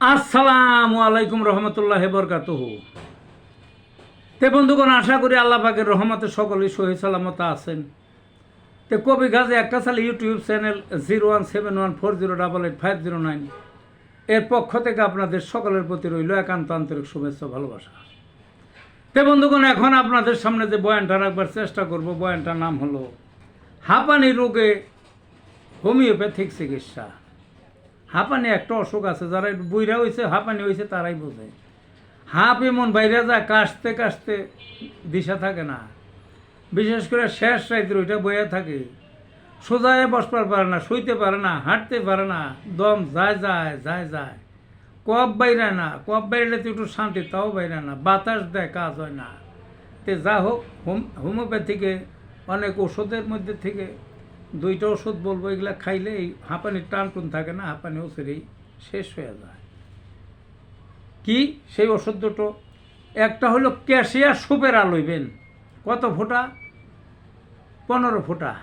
আসসালামু আলাইকুম রহমতুল্লাহ বরকাতুহু। তে বন্ধুগণ, আশা করি আল্লাহ পাকের রহমতে সকলেই সহি সালামত আছেন। তে কবি গাজে একটা সালে YouTube channel zero one seven one four zero double eight five zero nine এর পক্ষ থেকে আপনাদের সকলের প্রতি রইল একান্ত আন্তরিক শুভেচ্ছা ভালোবাসা। তে বন্ধুগণ, এখন আপনাদের সামনে যে বয়ানটা রাখবার চেষ্টা করব, বয়ানটার নাম হলো, হাঁপানি রোগে হোমিওপ্যাথিক চিকিৎসা। হাঁপানি একটা অসুখ আছে, যারা বইরা হয়েছে হাঁপানি হয়েছে তারাই বোঝে। হাঁপ এমন বাইরে যায়, কাশতে কাশতে দিশা থাকে না। বিশেষ করে শেষ রাইতে ওইটা বইয়া থাকে। সোজায় বসবার পারে না, শুইতে পারে না, হাঁটতে পারে না, দম যায় যায় যায় যায়। কপ বাইরে না কপ বাইরে তো একটু শান্তি, তাও বাইরে না, বাতাস দেয়, কাজ হয় না। তে যা হোক, হোম হোমিওপ্যাথিকে, অনেক ওষুধের মধ্যে থেকে দুইটা ওষুধ বলব, এগুলা খাইলে এই হাঁপানির টান টুন থাকে না, হাঁপানি ওষুধেই শেষ হয়ে যায়। কি? সেই ওষুধ দুটো। একটা হলো ক্যাশিয়া সুপের আলইবেন কত ফোঁটা? পনেরো ফোঁটা।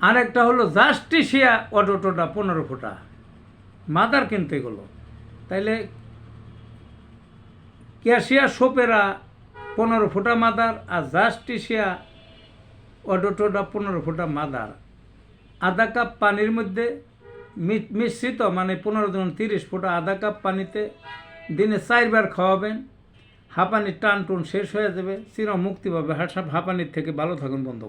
আরেকটা হলো জাস্টিসিয়া অটোটোটা পনেরো ফোঁটা। মাদার কিনতে গেলো। তাইলে ক্যাশিয়া সোপেরা পনেরো ফোঁটা মাদার আর জাস্টিসিয়া অটোটোটা পনেরো ফোঁটা মাদার। আধা কাপ পানির মধ্যে মিশ্রিত মানে পনেরো দিন তিরিশ ফোঁটা আধা কাপ পানিতে দিনে চারবার খাওয়াবেন। হাঁপানির টান টুন শেষ হয়ে যাবে। চির মুক্তি পাবে হাঁপানির থেকে ভালো থাকুন বন্ধু